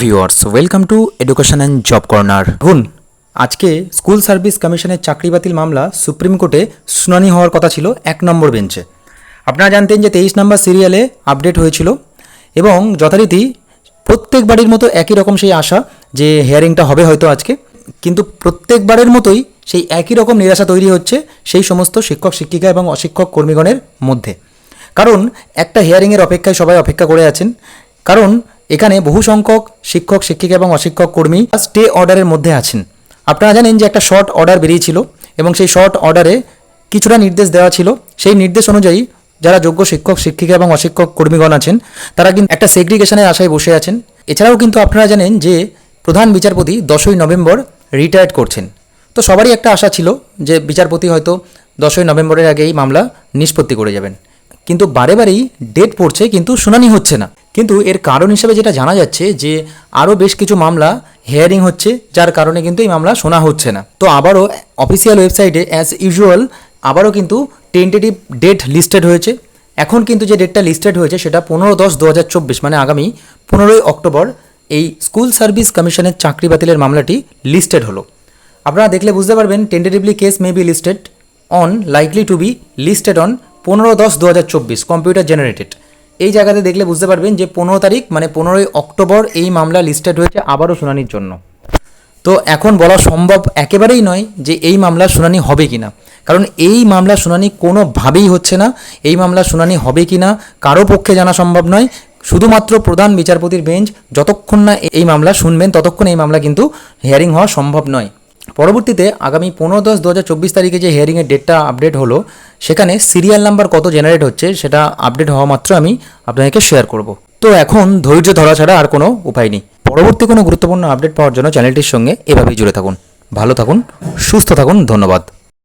Viewers welcome to education and job corner দেখুন, আজকে school service কমিশনের চাকরি বাতিল মামলা সুপ্রিম কোর্টে শুনানি হওয়ার কথা ছিল এক নম্বর বেঞ্চে। আপনারা জানতেন যে তেইশ নম্বর সিরিয়ালে আপডেট হয়েছিল এবং যথারীতি প্রত্যেক বাড়ির মতো একই রকম সেই আশা যে হিয়ারিংটা হবে হয়তো আজকে, কিন্তু প্রত্যেকবারের মতোই সেই একই রকম নিরাশা তৈরি হচ্ছে সেই সমস্ত শিক্ষক, শিক্ষিকা এবং অশিক্ষক কর্মীগণের মধ্যে। কারণ একটা হিয়ারিংয়ের অপেক্ষায় সবাই অপেক্ষা করে আছেন। কারণ এখানে বহু সংখ্যক শিক্ষক, শিক্ষিকা এবং অশিক্ষক কর্মী স্টে অর্ডারের মধ্যে আছেন। আপনারা জানেন যে একটা শর্ট অর্ডার বেরিয়েছিল এবং সেই শর্ট অর্ডারে কিছুটা নির্দেশ দেওয়া ছিল। সেই নির্দেশ অনুযায়ী যারা যোগ্য শিক্ষক, শিক্ষিকা এবং অশিক্ষক কর্মীগণ আছেন, তারা কিন্তু একটা সেগ্রিগেশনের আশায় বসে আছেন। এছাড়াও কিন্তু আপনারা জানেন যে প্রধান বিচারপতি দশই নভেম্বর রিটায়ার্ড করছেন। তো সবারই একটা আশা ছিল যে বিচারপতি হয়তো দশই নভেম্বরের আগেই মামলা নিষ্পত্তি করে যাবেন। কিন্তু বারে বারেই ডেট পড়ছে, কিন্তু শুনানি হচ্ছে না। কিন্তু এর কারণ হিসেবে যেটা জানা যাচ্ছে যে আরও বেশ কিছু মামলা হেয়ারিং হচ্ছে, যার কারণে কিন্তু এই মামলা শোনা হচ্ছে না। তো আবারও অফিসিয়াল ওয়েবসাইটে অ্যাজ ইউজুয়াল আবারও কিন্তু টেন্টেটিভ ডেট লিস্টেড হয়েছে। এখন কিন্তু যে ডেটটা লিস্টেড হয়েছে সেটা পনেরো দশ দু হাজার চব্বিশ মানে আগামী পনেরোই অক্টোবর এই স্কুল সার্ভিস কমিশনের চাকরি বাতিলের মামলাটি লিস্টেড হলো। আপনারা দেখলে বুঝতে পারবেন tentatively case may be listed on likely to be listed on পনেরো দশ দু হাজার চব্বিশ কম্পিউটার জেনারেটেড এই জায়গাতে দেখলে বুঝতে পারবেন যে পনেরো তারিখ মানে পনেরোই অক্টোবর এই মামলা লিস্টেড হয়েছে আবারও শুনানির জন্য। তো এখন বলা সম্ভব একেবারেই নয় যে এই মামলার শুনানি হবে কি না কারণ এই মামলার শুনানি কোনোভাবেই হচ্ছে না। এই মামলার শুনানি হবে কি না কারও পক্ষে জানা সম্ভব নয়। শুধুমাত্র প্রধান বিচারপতির বেঞ্চ যতক্ষণ না এই মামলা শুনবেন, ততক্ষণ এই মামলা কিন্তু হিয়ারিং হওয়া সম্ভব নয়। পরবর্তীতে আগামী পনেরো দশ দু তারিখে যে হিয়ারিংয়ের ডেটটা আপডেট হলো, সেখানে সিরিয়াল নাম্বার কত জেনারেট হচ্ছে সেটা আপডেট হওয়া মাত্র আমি আপনাদেরকে শেয়ার করব। তো এখন ধৈর্য ধরা ছাড়া আর কোনো উপায় নেই। পরবর্তী কোনো গুরুত্বপূর্ণ আপডেট পাওয়ার জন্য চ্যানেলটির সঙ্গে এভাবেই জুড়ে থাকুন। ভালো থাকুন, সুস্থ থাকুন, ধন্যবাদ।